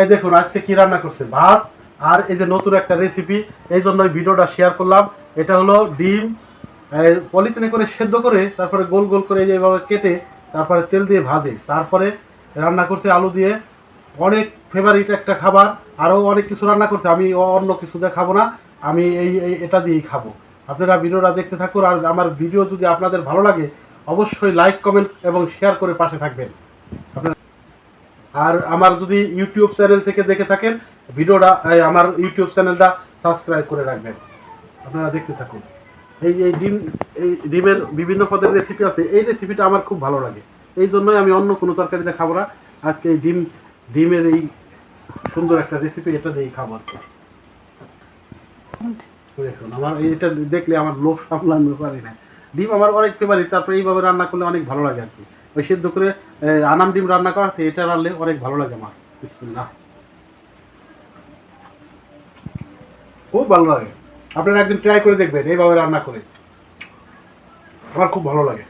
এই দেখুন, আজকে কি রান্না করছে ভাত আর এই যে নতুন একটা রেসিপি এই জন্য ভিডিওটা শেয়ার করলাম। এটা হলো ডিম পলিথিনে করে সেদ্ধ করে তারপরে গোল গোল করে এইভাবে কেটে তারপরে তেল দিয়ে ভাজে। তারপরে রান্না করছে আলু দিয়ে। অনেক ফেভারিট একটা খাবার আরও অনেক কিছু রান্না করছে। আমি অন্য কিছু দিয়ে খাব না, আমি এই এটা দিয়েই খাব। আপনারা ভিডিওটা দেখতে থাকুন আর আমার ভিডিও যদি আপনাদের ভালো লাগে, অবশ্যই লাইক কমেন্ট এবং শেয়ার করে পাশে থাকবেন। আর আমার যদি ইউটিউব চ্যানেল থেকে দেখে থাকেন, ভিডিওটা আমার ইউটিউব চ্যানেলটা সাবস্ক্রাইব করে রাখবেন। আপনারা দেখতে থাকুন। এই এই ডিম, এই ডিমের বিভিন্ন পদের রেসিপি আছে, এই রেসিপিটা আমার খুব ভালো লাগে। এই জন্যই আমি অন্য কোনো তরকারিতে খাব না। আজকে এই ডিম, ডিমের এই সুন্দর একটা রেসিপি এটা দিয়েই খাব আর কি। দেখুন, আমার এটা দেখলে আমার লোভ সামলানো পারি না। ডিম আমার অনেক ফেভারিট তারপরে এইভাবে রান্না করলে অনেক ভালো লাগে আর কি। ওই সেদ্ধ করে আনাম ডিম রান্না করা আছে এটা রান্নলে অনেক ভালো লাগে আমার, বিসমিল্লাহ। খুব ভালো লাগে। আপনারা একদিন ট্রাই করে দেখবেন, এইভাবে রান্না করে। আমার খুব ভালো লাগে।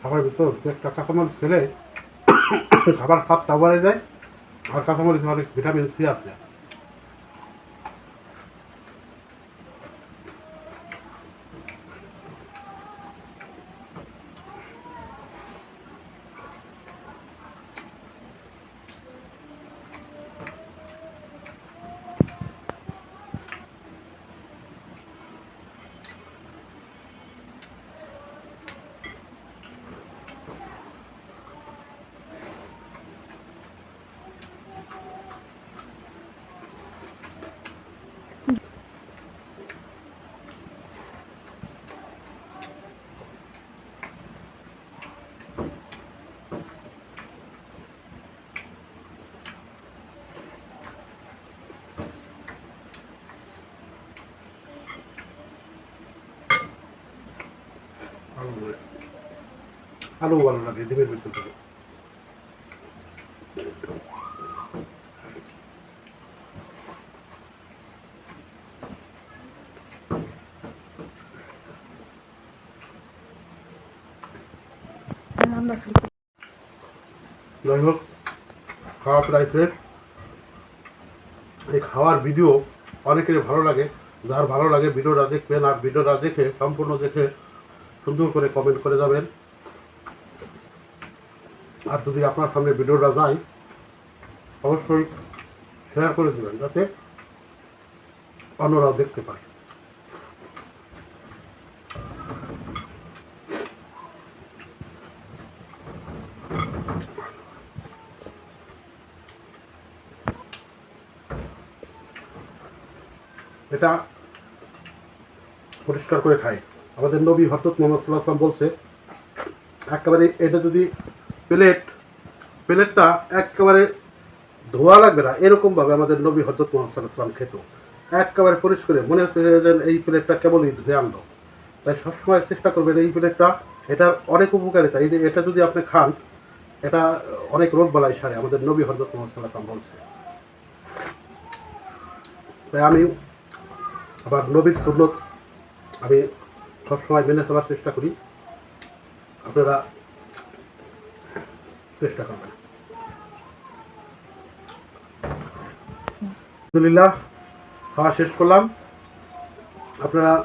খাবার ভিতর একটা কাঁচামরিচ খেলে খাবার স্বাদটা বাড়ে যায়। আর কাঁচামরিচ অনেক ভিটামিন সি আছে। আলু বলে। আলু ভালো লাগে ডিমের ভিতর থেকে যাই হোক খাওয়া প্রায় শেষ এই খাওয়ার ভিডিও অনেকের ভালো লাগে যার ভালো লাগে ভিডিওটা দেখবেন আর ভিডিওটা দেখে, সম্পূর্ণ দেখে সুন্দর করে কমেন্ট করে যাবেন। আর যদি আপনার সামনে ভিডিওটা যায়, অবশ্যই শেয়ার করে দেবেন, যাতে অন্যরাও দেখতে পায়। এটা পরিষ্কার করে খাই। আমাদের নবী হজরত মোহাম্মদ বলছে, একেবারে এটা যদি প্লেট, প্লেটটা একেবারে ধোয়া লাগবে না, এরকমভাবে আমাদের নবী হজরত মোহাম্মদ খেত। একেবারে পরিষ্কার মনে হচ্ছে যে এই প্লেটটা কেবলই ধুয়ে আনলো। তাই সবসময় চেষ্টা করবেন এই প্লেটটা, এটার অনেক উপকারিতা। এই যে এটা যদি আপনি খান, এটা অনেক রোগ বালাই সারে, আমাদের নবী হজরত মোহাম্মদ সাল্লাহ বলছে। তাই আমি আবার নবীর সুন্নত আমি সবসময় মেনে চলার চেষ্টা করি। আপনারা চেষ্টা করবেন। আলহামদুলিল্লাহ, খাওয়া শেষ করলাম। আপনারা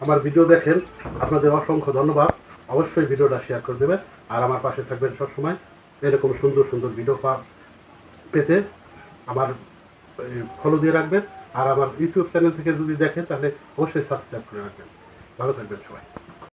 আমার ভিডিও দেখেন। আপনাদের অসংখ্য ধন্যবাদ। অবশ্যই ভিডিওটা শেয়ার করে দেবেন। আর আমার পাশে থাকবেন সবসময় এরকম সুন্দর সুন্দর ভিডিও পা- পেতে আমার ফলো দিয়ে রাখবেন। আর আমার ইউটিউব চ্যানেল থেকে যদি দেখেন, তাহলে অবশ্যই সাবস্ক্রাইব করে রাখবেন। ভালো থাকবেন সবাই